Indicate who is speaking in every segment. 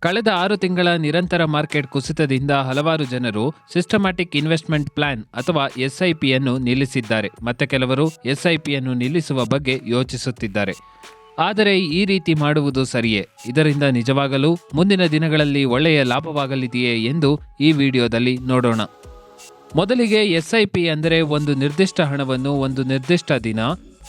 Speaker 1: ಕಳೆದ ಆರು ತಿಂಗಳ ನಿರಂತರ ಮಾರ್ಕೆಟ್ ಕುಸಿತದಿಂದ ಹಲವಾರು ಜನರು ಸಿಸ್ಟಮ್ಯಾಟಿಕ್ ಇನ್ವೆಸ್ಟ್ಮೆಂಟ್ ಪ್ಲಾನ್ ಅಥವಾ ಎಸ್ಐಪಿಯನ್ನು ನಿಲ್ಲಿಸಿದ್ದಾರೆ. ಮತ್ತೆ ಕೆಲವರು ಎಸ್ಐಪಿಯನ್ನು ನಿಲ್ಲಿಸುವ ಬಗ್ಗೆ ಯೋಚಿಸುತ್ತಿದ್ದಾರೆ. ಆದರೆ ಈ ರೀತಿ ಮಾಡುವುದು ಸರಿಯೇ? ಇದರಿಂದ ನಿಜವಾಗಲೂ ಮುಂದಿನ ದಿನಗಳಲ್ಲಿ ಒಳ್ಳೆಯ ಲಾಭವಾಗಲಿದೆಯೇ ಎಂದು ಈ ವಿಡಿಯೋದಲ್ಲಿ ನೋಡೋಣ. ಮೊದಲಿಗೆ ಎಸ್ಐಪಿ ಅಂದರೆ ಒಂದು ನಿರ್ದಿಷ್ಟ ಹಣವನ್ನು ಒಂದು ನಿರ್ದಿಷ್ಟ ದಿನ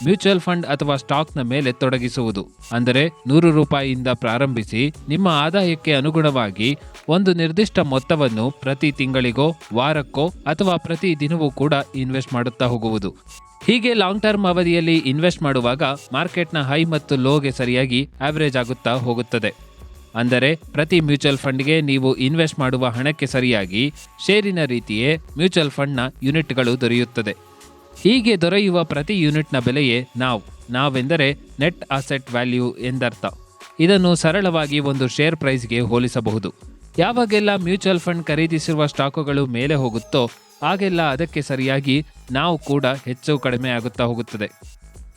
Speaker 1: ಮ್ಯೂಚುವಲ್ ಫಂಡ್ ಅಥವಾ ಸ್ಟಾಕ್ನ ಮೇಲೆ ತೊಡಗಿಸುವುದು, ಅಂದರೆ ನೂರು ರೂಪಾಯಿಯಿಂದ ಪ್ರಾರಂಭಿಸಿ ನಿಮ್ಮ ಆದಾಯಕ್ಕೆ ಅನುಗುಣವಾಗಿ ಒಂದು ನಿರ್ದಿಷ್ಟ ಮೊತ್ತವನ್ನು ಪ್ರತಿ ತಿಂಗಳಿಗೋ, ವಾರಕ್ಕೋ ಅಥವಾ ಪ್ರತಿ ದಿನವೂ ಕೂಡ ಇನ್ವೆಸ್ಟ್ ಮಾಡುತ್ತಾ ಹೋಗುವುದು. ಹೀಗೆ ಲಾಂಗ್ ಟರ್ಮ್ ಅವಧಿಯಲ್ಲಿ ಇನ್ವೆಸ್ಟ್ ಮಾಡುವಾಗ ಮಾರ್ಕೆಟ್ನ ಹೈ ಮತ್ತು ಲೋಗೆ ಸರಿಯಾಗಿ ಆವರೇಜ್ ಆಗುತ್ತಾ ಹೋಗುತ್ತದೆ. ಅಂದರೆ ಪ್ರತಿ ಮ್ಯೂಚುವಲ್ ಫಂಡ್ಗೆ ನೀವು ಇನ್ವೆಸ್ಟ್ ಮಾಡುವ ಹಣಕ್ಕೆ ಸರಿಯಾಗಿ, ಷೇರಿನ ರೀತಿಯೇ ಮ್ಯೂಚುವಲ್ ಫಂಡ್ನ ಯೂನಿಟ್ಗಳು ದೊರೆಯುತ್ತದೆ. ಹೀಗೆ ದೊರೆಯುವ ಪ್ರತಿ ಯೂನಿಟ್ನ ಬೆಲೆಯೇ ನಾವು. ನಾವೆಂದರೆ ನೆಟ್ ಅಸೆಟ್ ವ್ಯಾಲ್ಯೂ ಎಂದರ್ಥ. ಇದನ್ನು ಸರಳವಾಗಿ ಒಂದು ಶೇರ್ ಪ್ರೈಸ್ಗೆ ಹೋಲಿಸಬಹುದು. ಯಾವಾಗೆಲ್ಲ ಮ್ಯೂಚುವಲ್ ಫಂಡ್ ಖರೀದಿಸಿರುವ ಸ್ಟಾಕುಗಳು ಮೇಲೆ ಹೋಗುತ್ತೋ ಆಗೆಲ್ಲ ಅದಕ್ಕೆ ಸರಿಯಾಗಿ ನಾವು ಕೂಡ ಹೆಚ್ಚು ಕಡಿಮೆ ಆಗುತ್ತಾ ಹೋಗುತ್ತದೆ.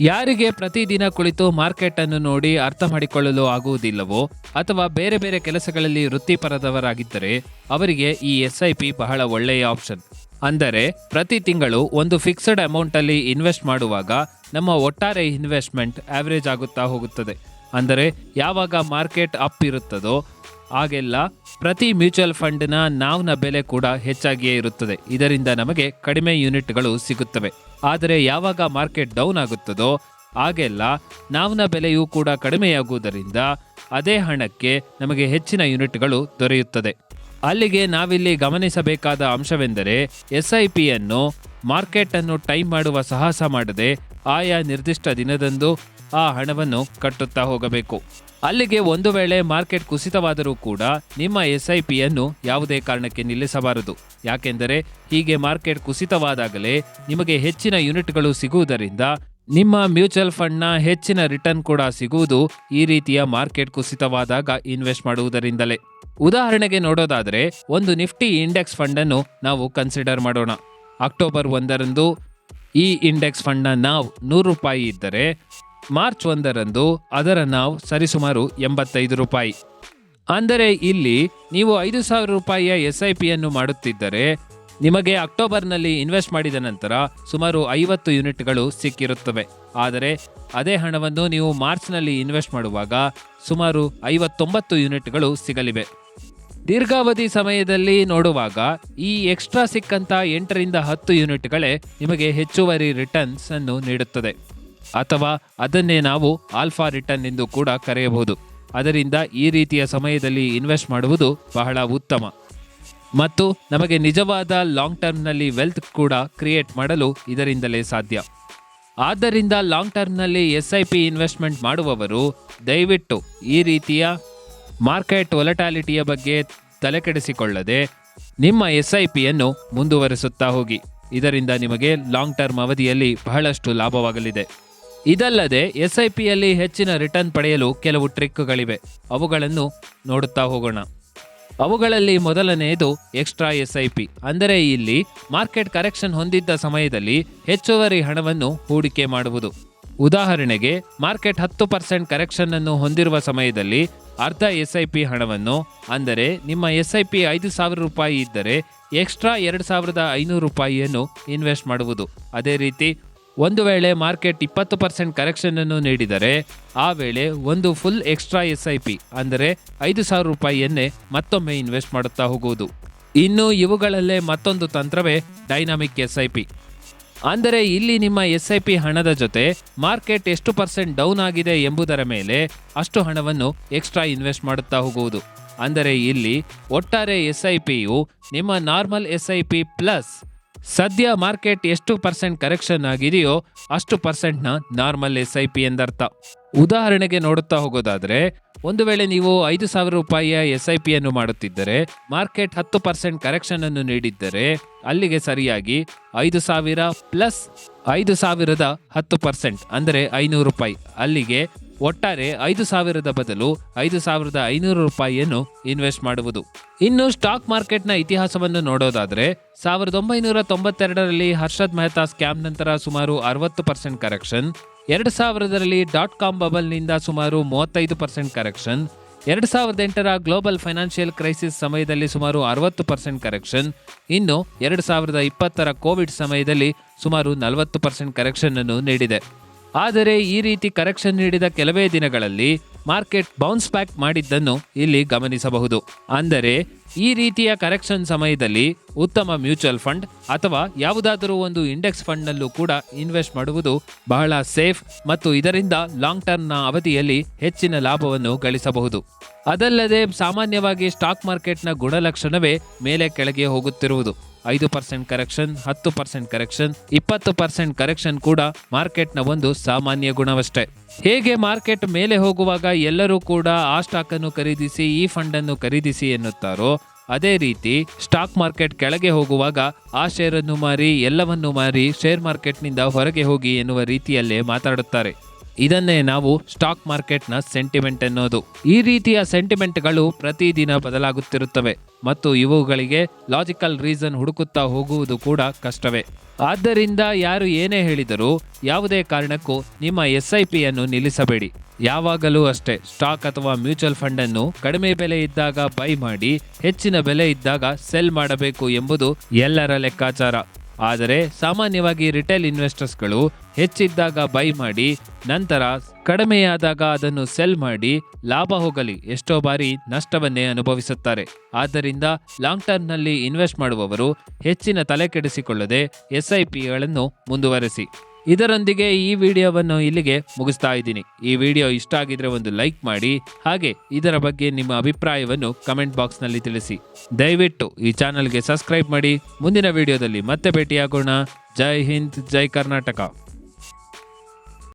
Speaker 1: ಯಾರಿಗೆ ಪ್ರತಿದಿನ ಕುಳಿತು ಮಾರ್ಕೆಟ್ ಅನ್ನು ನೋಡಿ ಅರ್ಥ ಮಾಡಿಕೊಳ್ಳಲು ಆಗುವುದಿಲ್ಲವೋ, ಅಥವಾ ಬೇರೆ ಬೇರೆ ಕೆಲಸಗಳಲ್ಲಿ ವೃತ್ತಿಪರದವರಾಗಿದ್ದರೆ, ಅವರಿಗೆ ಈ ಎಸ್ ಪಿ ಬಹಳ ಒಳ್ಳೆಯ ಆಪ್ಷನ್. ಅಂದರೆ ಪ್ರತಿ ತಿಂಗಳು ಒಂದು ಫಿಕ್ಸ್ಡ್ ಅಮೌಂಟಲ್ಲಿ ಇನ್ವೆಸ್ಟ್ ಮಾಡುವಾಗ ನಮ್ಮ ಒಟ್ಟಾರೆ ಇನ್ವೆಸ್ಟ್ಮೆಂಟ್ ಆವರೇಜ್ ಆಗುತ್ತಾ ಹೋಗುತ್ತದೆ. ಅಂದರೆ ಯಾವಾಗ ಮಾರ್ಕೆಟ್ ಅಪ್ ಇರುತ್ತದೋ ಆಗೆಲ್ಲ ಪ್ರತಿ ಮ್ಯೂಚುವಲ್ ಫಂಡ್ನ ನಾವ್ನ ಬೆಲೆ ಕೂಡ ಹೆಚ್ಚಾಗಿಯೇ ಇರುತ್ತದೆ. ಇದರಿಂದ ನಮಗೆ ಕಡಿಮೆ ಯೂನಿಟ್ಗಳು ಸಿಗುತ್ತವೆ. ಆದರೆ ಯಾವಾಗ ಮಾರ್ಕೆಟ್ ಡೌನ್ ಆಗುತ್ತದೋ ಆಗೆಲ್ಲ ನಾವ್ನ ಬೆಲೆಯೂ ಕೂಡ ಕಡಿಮೆಯಾಗುವುದರಿಂದ ಅದೇ ಹಣಕ್ಕೆ ನಮಗೆ ಹೆಚ್ಚಿನ ಯೂನಿಟ್ಗಳು ದೊರೆಯುತ್ತದೆ. ಅಲ್ಲಿಗೆ ನಾವಿಲ್ಲಿ ಗಮನಿಸಬೇಕಾದ ಅಂಶವೆಂದರೆ ಎಸ್ಐಪಿಯನ್ನು ಮಾರ್ಕೆಟ್ ಅನ್ನು ಟೈಮ್ ಮಾಡುವ ಸಾಹಸ ಮಾಡದೆ ಆಯಾ ನಿರ್ದಿಷ್ಟ ದಿನದಂದು ಆ ಹಣವನ್ನು ಕಟ್ಟುತ್ತಾ ಹೋಗಬೇಕು. ಅಲ್ಲಿಗೆ ಒಂದು ವೇಳೆ ಮಾರ್ಕೆಟ್ ಕುಸಿತವಾದರೂ ಕೂಡ ನಿಮ್ಮ ಎಸ್ ಐ ಪಿಯನ್ನು ಯಾವುದೇ ಕಾರಣಕ್ಕೆ ನಿಲ್ಲಿಸಬಾರದು. ಯಾಕೆಂದರೆ ಹೀಗೆ ಮಾರ್ಕೆಟ್ ಕುಸಿತವಾದಾಗಲೇ ನಿಮಗೆ ಹೆಚ್ಚಿನ ಯೂನಿಟ್ಗಳು ಸಿಗುವುದರಿಂದ ನಿಮ್ಮ ಮ್ಯೂಚುವಲ್ ಫಂಡ್ನ ಹೆಚ್ಚಿನ ರಿಟರ್ನ್ ಕೂಡ ಸಿಗುವುದು ಈ ರೀತಿಯ ಮಾರ್ಕೆಟ್ ಕುಸಿತವಾದಾಗ ಇನ್ವೆಸ್ಟ್ ಮಾಡುವುದರಿಂದಲೇ. ಉದಾಹರಣೆಗೆ ನೋಡೋದಾದರೆ, ಒಂದು ನಿಫ್ಟಿ ಇಂಡೆಕ್ಸ್ ಫಂಡನ್ನು ನಾವು ಕನ್ಸಿಡರ್ ಮಾಡೋಣ. ಅಕ್ಟೋಬರ್ ಒಂದರಂದು ಈ ಇಂಡೆಕ್ಸ್ ಫಂಡ್ನ ನಾವು ನೂರು ರೂಪಾಯಿ ಇದ್ದರೆ, ಮಾರ್ಚ್ ಒಂದರಂದು ಅದರ ನಾವು ಸರಿಸುಮಾರು ಎಂಬತ್ತೈದು ರೂಪಾಯಿ. ಅಂದರೆ ಇಲ್ಲಿ ನೀವು ಐದು ಸಾವಿರ ರೂಪಾಯಿಯ ಎಸ್ ಐ ಪಿಯನ್ನು ಮಾಡುತ್ತಿದ್ದರೆ ನಿಮಗೆ ಅಕ್ಟೋಬರ್ನಲ್ಲಿ ಇನ್ವೆಸ್ಟ್ ಮಾಡಿದ ನಂತರ ಸುಮಾರು ಐವತ್ತು ಯೂನಿಟ್ಗಳು ಸಿಕ್ಕಿರುತ್ತವೆ. ಆದರೆ ಅದೇ ಹಣವನ್ನು ನೀವು ಮಾರ್ಚ್ನಲ್ಲಿ ಇನ್ವೆಸ್ಟ್ ಮಾಡುವಾಗ ಸುಮಾರು ಐವತ್ತೊಂಬತ್ತು ಯೂನಿಟ್ಗಳು ಸಿಗಲಿವೆ. ದೀರ್ಘಾವಧಿ ಸಮಯದಲ್ಲಿ ನೋಡುವಾಗ ಈ ಎಕ್ಸ್ಟ್ರಾ ಸಿಕ್ಕಂತ ಎಂಟರಿಂದ ಹತ್ತು ಯೂನಿಟ್ಗಳೇ ನಿಮಗೆ ಹೆಚ್ಚುವರಿ ರಿಟರ್ನ್ಸ್ ಅನ್ನು ನೀಡುತ್ತದೆ. ಅಥವಾ ಅದನ್ನೇ ನಾವು ಆಲ್ಫಾ ರಿಟರ್ನ್ ಎಂದು ಕೂಡ ಕರೆಯಬಹುದು. ಅದರಿಂದ ಈ ರೀತಿಯ ಸಮಯದಲ್ಲಿ ಇನ್ವೆಸ್ಟ್ ಮಾಡುವುದು ಬಹಳ ಉತ್ತಮ. ಮತ್ತು ನಮಗೆ ನಿಜವಾದ ಲಾಂಗ್ ಟರ್ಮ್ನಲ್ಲಿ ವೆಲ್ತ್ ಕೂಡ ಕ್ರಿಯೇಟ್ ಮಾಡಲು ಇದರಿಂದಲೇ ಸಾಧ್ಯ. ಆದ್ದರಿಂದ ಲಾಂಗ್ ಟರ್ಮ್ನಲ್ಲಿ ಎಸ್ ಐ ಪಿ ಇನ್ವೆಸ್ಟ್ಮೆಂಟ್ ಮಾಡುವವರು ದಯವಿಟ್ಟು ಈ ರೀತಿಯ ಮಾರ್ಕೆಟ್ ಒಲಟಾಲಿಟಿಯ ಬಗ್ಗೆ ತಲೆಕೆಡಿಸಿಕೊಳ್ಳದೆ ನಿಮ್ಮ ಎಸ್ ಐ ಪಿಯನ್ನು ಮುಂದುವರಿಸುತ್ತಾ ಹೋಗಿ. ಇದರಿಂದ ನಿಮಗೆ ಲಾಂಗ್ ಟರ್ಮ್ ಅವಧಿಯಲ್ಲಿ ಬಹಳಷ್ಟು ಲಾಭವಾಗಲಿದೆ. ಇದಲ್ಲದೆ ಎಸ್ ಐ ಪಿಯಲ್ಲಿ ಹೆಚ್ಚಿನ ರಿಟರ್ನ್ ಪಡೆಯಲು ಕೆಲವು ಟ್ರಿಕ್ಗಳಿವೆ ಅವುಗಳನ್ನು ನೋಡುತ್ತಾ ಹೋಗೋಣ. ಅವುಗಳಲ್ಲಿ ಮೊದಲನೆಯದು ಎಕ್ಸ್ಟ್ರಾ ಎಸ್ ಐ ಪಿ ಅಂದರೆ ಇಲ್ಲಿ ಮಾರ್ಕೆಟ್ ಕರೆಕ್ಷನ್ ಹೊಂದಿದ್ದ ಸಮಯದಲ್ಲಿ ಹೆಚ್ಚುವರಿ ಹಣವನ್ನು ಹೂಡಿಕೆ ಮಾಡುವುದು. ಉದಾಹರಣೆಗೆ ಮಾರ್ಕೆಟ್ ಹತ್ತು ಪರ್ಸೆಂಟ್ ಕರೆಕ್ಷನ್ ಅನ್ನು ಹೊಂದಿರುವ ಸಮಯದಲ್ಲಿ ಅರ್ಧ ಎಸ್ ಐ ಪಿ ಹಣವನ್ನು, ಅಂದರೆ ನಿಮ್ಮ ಎಸ್ ಐ ಪಿ ಐದು ಸಾವಿರ ರೂಪಾಯಿ ಇದ್ದರೆ ಎಕ್ಸ್ಟ್ರಾ ಎರಡು ಸಾವಿರದ ಐನೂರು ರೂಪಾಯಿಯನ್ನು ಇನ್ವೆಸ್ಟ್ ಮಾಡುವುದು. ಅದೇ ರೀತಿ ಒಂದು ವೇಳೆ ಮಾರ್ಕೆಟ್ ಇಪ್ಪತ್ತು ಪರ್ಸೆಂಟ್ ಕರೆಕ್ಷನ್ ಅನ್ನು ನೀಡಿದರೆ, ಆ ವೇಳೆ ಒಂದು full extra S I P ಅಂದರೆ ಐದು ಸಾವಿರ ರೂಪಾಯಿಯನ್ನೇ ಮತ್ತೊಮ್ಮೆ ಇನ್ವೆಸ್ಟ್ ಮಾಡುತ್ತಾ ಹೋಗುವುದು. ಇನ್ನು ಇವುಗಳಲ್ಲೇ ಮತ್ತೊಂದು ತಂತ್ರವೇ ಡೈನಾಮಿಕ್ ಎಸ್ ಐ ಪಿ ಅಂದರೆ ಇಲ್ಲಿ ನಿಮ್ಮ ಎಸ್ ಐ ಪಿ ಹಣದ ಜೊತೆ ಮಾರ್ಕೆಟ್ ಎಷ್ಟು ಪರ್ಸೆಂಟ್ ಡೌನ್ ಆಗಿದೆ ಎಂಬುದರ ಮೇಲೆ ಅಷ್ಟು ಹಣವನ್ನು ಎಕ್ಸ್ಟ್ರಾ ಇನ್ವೆಸ್ಟ್ ಮಾಡುತ್ತಾ ಹೋಗುವುದು. ಅಂದರೆ ಇಲ್ಲಿ ಒಟ್ಟಾರೆ ಎಸ್ ಐ ಪಿಯು ನಿಮ್ಮ normal S I P plus ಸದ್ಯ ಮಾರ್ಕೆಟ್ ಎಷ್ಟು ಪರ್ಸೆಂಟ್ ಕರೆಕ್ಷನ್ ಆಗಿದೆಯೋ ಅಷ್ಟು ಪರ್ಸೆಂಟ್ನ ನಾರ್ಮಲ್ ಎಸ್ ಐ ಪಿ ಎಂದರ್ಥ. ಉದಾಹರಣೆಗೆ ನೋಡುತ್ತಾ ಹೋಗೋದಾದ್ರೆ, ಒಂದು ವೇಳೆ ನೀವು ಐದು ಸಾವಿರ ರೂಪಾಯಿಯ ಎಸ್ ಐ ಪಿಯನ್ನು ಮಾಡುತ್ತಿದ್ದರೆ, ಮಾರ್ಕೆಟ್ ಹತ್ತು ಪರ್ಸೆಂಟ್ ಕರೆಕ್ಷನ್ ಅನ್ನು ನೀಡಿದ್ದರೆ, ಅಲ್ಲಿಗೆ ಸರಿಯಾಗಿ ಐದು ಸಾವಿರ ಪ್ಲಸ್ ಐದು ಸಾವಿರದ ಹತ್ತು ಪರ್ಸೆಂಟ್, ಅಂದರೆ ಐನೂರು ರೂಪಾಯಿ, ಅಲ್ಲಿಗೆ ಒಟ್ಟಾರೆ ಐದು ಸಾವಿರದ ಬದಲು ಐದು ಸಾವಿರದ ಐನೂರು ರೂಪಾಯಿಯನ್ನು ಇನ್ವೆಸ್ಟ್ ಮಾಡುವುದು. ಇನ್ನು ಸ್ಟಾಕ್ ಮಾರ್ಕೆಟ್ನ ಇತಿಹಾಸವನ್ನು ನೋಡೋದಾದರೆ, ಸಾವಿರದ ಒಂಬೈನೂರ ತೊಂಬತ್ತೆರಡರಲ್ಲಿ ಹರ್ಷದ್ ಮೆಹ್ತಾ ಸ್ಕ್ಯಾಮ್ ನಂತರ ಸುಮಾರು ಅರವತ್ತು ಪರ್ಸೆಂಟ್ ಕರೆಕ್ಷನ್, ಎರಡು ಸಾವಿರದಲ್ಲಿ ಡಾಟ್ ಕಾಮ್ ಬಬಲ್ನಿಂದ ಸುಮಾರು ಮೂವತ್ತೈದು ಪರ್ಸೆಂಟ್ ಕರೆಕ್ಷನ್, ಎರಡು ಸಾವಿರದ ಎಂಟರ ಗ್ಲೋಬಲ್ ಫೈನಾನ್ಷಿಯಲ್ ಕ್ರೈಸಿಸ್ ಸಮಯದಲ್ಲಿ ಸುಮಾರು ಅರವತ್ತು ಪರ್ಸೆಂಟ್ ಕರೆಕ್ಷನ್, ಇನ್ನು ಎರಡು ಸಾವಿರದ ಇಪ್ಪತ್ತರ ಕೋವಿಡ್ ಸಮಯದಲ್ಲಿ ಸುಮಾರು ನಲವತ್ತು ಪರ್ಸೆಂಟ್ ಕರೆಕ್ಷನ್ ಅನ್ನು ನೀಡಿದೆ. ಆದರೆ ಈ ರೀತಿ ಕರೆಕ್ಷನ್ ನೀಡಿದ ಕೆಲವೇ ದಿನಗಳಲ್ಲಿ ಮಾರ್ಕೆಟ್ ಬೌನ್ಸ್ ಬ್ಯಾಕ್ ಮಾಡಿದ್ದನ್ನು ಇಲ್ಲಿ ಗಮನಿಸಬಹುದು. ಅಂದರೆ ಈ ರೀತಿಯ ಕರೆಕ್ಷನ್ ಸಮಯದಲ್ಲಿ ಉತ್ತಮ ಮ್ಯೂಚುವಲ್ ಫಂಡ್ ಅಥವಾ ಯಾವುದಾದರೂ ಒಂದು ಇಂಡೆಕ್ಸ್ ಫಂಡ್ನಲ್ಲೂ ಕೂಡ ಇನ್ವೆಸ್ಟ್ ಮಾಡುವುದು ಬಹಳ ಸೇಫ್ ಮತ್ತು ಇದರಿಂದ ಲಾಂಗ್ ಟರ್ಮ್ನ ಅವಧಿಯಲ್ಲಿ ಹೆಚ್ಚಿನ ಲಾಭವನ್ನು ಗಳಿಸಬಹುದು. ಅದಲ್ಲದೆ ಸಾಮಾನ್ಯವಾಗಿ ಸ್ಟಾಕ್ ಮಾರ್ಕೆಟ್ನ ಗುಣಲಕ್ಷಣವೇ ಮೇಲೆ ಕೆಳಗೆ ಹೋಗುತ್ತಿರುವುದು. ಐದು ಪರ್ಸೆಂಟ್ ಕರೆಕ್ಷನ್ ಹತ್ತು ಪರ್ಸೆಂಟ್ ಕರೆಕ್ಷನ್ ಇಪ್ಪತ್ತು ಪರ್ಸೆಂಟ್ ಕರೆಕ್ಷನ್ ಕೂಡ ಮಾರ್ಕೆಟ್ನ ಒಂದು ಸಾಮಾನ್ಯ ಗುಣವಷ್ಟೇ. ಹೇಗೆ ಮಾರ್ಕೆಟ್ ಮೇಲೆ ಹೋಗುವಾಗ ಎಲ್ಲರೂ ಕೂಡ ಆ ಸ್ಟಾಕ್ ಅನ್ನು ಖರೀದಿಸಿ, ಈ ಫಂಡ್ ಅನ್ನು ಖರೀದಿಸಿ ಎನ್ನುತ್ತಾರೋ, ಅದೇ ರೀತಿ ಸ್ಟಾಕ್ ಮಾರ್ಕೆಟ್ ಕೆಳಗೆ ಹೋಗುವಾಗ ಆ ಶೇರನ್ನು ಮಾರಿ, ಎಲ್ಲವನ್ನು ಮಾರಿ ಶೇರ್ ಮಾರ್ಕೆಟ್ನಿಂದ ಹೊರಗೆ ಹೋಗಿ ಎನ್ನುವ ರೀತಿಯಲ್ಲೇ ಮಾತಾಡುತ್ತಾರೆ. ಇದನ್ನೇ ನಾವು ಸ್ಟಾಕ್ ಮಾರ್ಕೆಟ್ನ ಸೆಂಟಿಮೆಂಟ್ ಎನ್ನುವುದು ಈ ರೀತಿಯ ಸೆಂಟಿಮೆಂಟ್ಗಳು ಪ್ರತಿದಿನ ಬದಲಾಗುತ್ತಿರುತ್ತವೆ ಮತ್ತು ಇವುಗಳಿಗೆ ಲಾಜಿಕಲ್ ರೀಸನ್ ಹುಡುಕುತ್ತಾ ಹೋಗುವುದು ಕೂಡ ಕಷ್ಟವೇ. ಆದ್ದರಿಂದ ಯಾರು ಏನೇ ಹೇಳಿದರೂ ಯಾವುದೇ ಕಾರಣಕ್ಕೂ ನಿಮ್ಮ ಎಸ್ ಐ ಪಿಯನ್ನು ನಿಲ್ಲಿಸಬೇಡಿ. ಯಾವಾಗಲೂ ಅಷ್ಟೇ ಸ್ಟಾಕ್ ಅಥವಾ ಮ್ಯೂಚುವಲ್ ಫಂಡ್ ಅನ್ನು ಕಡಿಮೆ ಬೆಲೆ ಇದ್ದಾಗ ಬೈ ಮಾಡಿ ಹೆಚ್ಚಿನ ಬೆಲೆ ಇದ್ದಾಗ ಸೆಲ್ ಮಾಡಬೇಕು ಎಂಬುದು ಎಲ್ಲರ ಲೆಕ್ಕಾಚಾರ. ಆದರೆ ಸಾಮಾನ್ಯವಾಗಿ ರಿಟೇಲ್ ಇನ್ವೆಸ್ಟರ್ಸ್ಗಳು ಹೆಚ್ಚಿದ್ದಾಗ ಬೈ ಮಾಡಿ, ನಂತರ ಕಡಿಮೆಯಾದಾಗ ಅದನ್ನು ಸೆಲ್ ಮಾಡಿ ಲಾಭ ಹೋಗಲಿ ಎಷ್ಟೋ ಬಾರಿ ನಷ್ಟವನ್ನೇ ಅನುಭವಿಸುತ್ತಾರೆ. ಆದ್ದರಿಂದ ಲಾಂಗ್ ಟರ್ಮ್ನಲ್ಲಿ ಇನ್ವೆಸ್ಟ್ ಮಾಡುವವರು ಹೆಚ್ಚಿನ ತಲೆ ಕೆಡಿಸಿಕೊಳ್ಳದೆ ಎಸ್ಐಪಿಗಳನ್ನು ಮುಂದುವರೆಸಿ. ಇದರೊಂದಿಗೆ ಈ ವಿಡಿಯೋವನ್ನು ಇಲ್ಲಿಗೆ ಮುಗಿಸ್ತಾ ಇದ್ದೀನಿ. ಈ ವಿಡಿಯೋ ಇಷ್ಟ ಆಗಿದ್ರೆ ಒಂದು ಲೈಕ್ ಮಾಡಿ, ಹಾಗೆ ಇದರ ಬಗ್ಗೆ ನಿಮ್ಮ ಅಭಿಪ್ರಾಯವನ್ನು ಕಮೆಂಟ್ ಬಾಕ್ಸ್ನಲ್ಲಿ ತಿಳಿಸಿ. ದಯವಿಟ್ಟು ಈ ಚಾನಲ್ಗೆ ಸಬ್ಸ್ಕ್ರೈಬ್ ಮಾಡಿ. ಮುಂದಿನ ವಿಡಿಯೋದಲ್ಲಿ ಮತ್ತೆ ಭೇಟಿಯಾಗೋಣ. ಜೈ ಹಿಂದ್, ಜೈ ಕರ್ನಾಟಕ.